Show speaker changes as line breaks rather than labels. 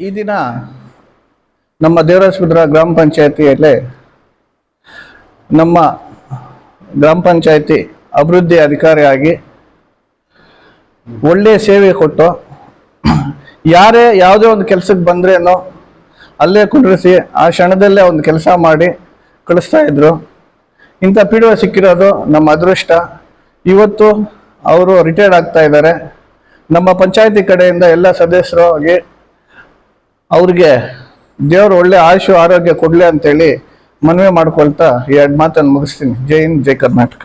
ಈ ದಿನ ನಮ್ಮ ದೇವರಾಜಪುರ ಗ್ರಾಮ ಪಂಚಾಯತಿಯಲ್ಲಿ ನಮ್ಮ ಗ್ರಾಮ ಪಂಚಾಯತಿ ಅಭಿವೃದ್ಧಿ ಅಧಿಕಾರಿಯಾಗಿ ಒಳ್ಳೆಯ ಸೇವೆ ಕೊಟ್ಟು ಯಾರೇ ಯಾವುದೇ ಒಂದು ಕೆಲಸಕ್ಕೆ ಬಂದ್ರೇನೋ ಅಲ್ಲೇ ಕುಂಡ್ರಿಸಿ ಆ ಕ್ಷಣದಲ್ಲೇ ಒಂದು ಕೆಲಸ ಮಾಡಿ ಕಳಿಸ್ತಾ ಇದ್ರು. ಇಂಥ ಪಿ ಡಿ ಒ ಸಿಕ್ಕಿರೋದು ನಮ್ಮ ಅದೃಷ್ಟ. ಇವತ್ತು ಅವರು ರಿಟೈರ್ಡ್ ಆಗ್ತಾ ಇದ್ದಾರೆ. ನಮ್ಮ ಪಂಚಾಯತಿ ಕಡೆಯಿಂದ ಎಲ್ಲ ಸದಸ್ಯರಿಗೆ, ಅವ್ರಿಗೆ ದೇವರು ಒಳ್ಳೆ ಆಯುಷು, ಆರೋಗ್ಯ ಕೊಡ್ಲಿ ಅಂತೇಳಿ ಮನವಿ ಮಾಡ್ಕೊಳ್ತಾ ಎರಡು ಮಾತನ್ನು ಮುಗಿಸ್ತೀನಿ. ಜೈ ಹಿಂದ್, ಜೈ ಕರ್ನಾಟಕ.